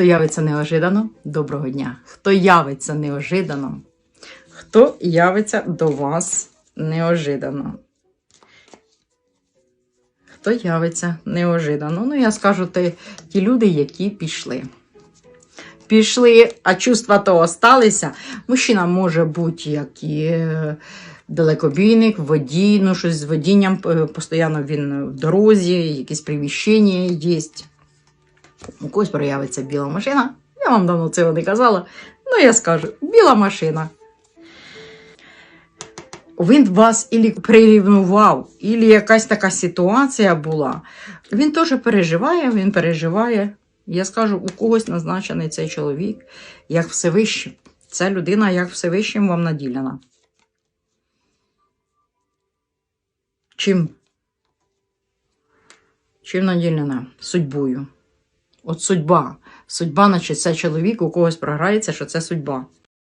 Хто явиться неожиданно, доброго дня. Хто явиться неожиданно, хто явиться до вас неожиданно. Хто явиться неожиданно? Ну, я скажу те, ті люди, які пішли. Пішли, а чувства то осталися. Мужчина може бути як і е, далекобійник, водій, ну щось з водінням, е, постійно він в дорозі, якісь приміщення є. У когось проявиться біла машина. Я вам давно цього не казала. Ну, я скажу, біла машина. Він вас ілі прирівнував, ілі якась така ситуація була. Він теж переживає, він переживає. Я скажу, у когось назначений цей чоловік як Всевищим. Ця людина як Всевищим вам наділена. Чим? Чим наділена? Судьбою. От судьба. Судьба, наче це чоловік, у когось програється, що це судьба.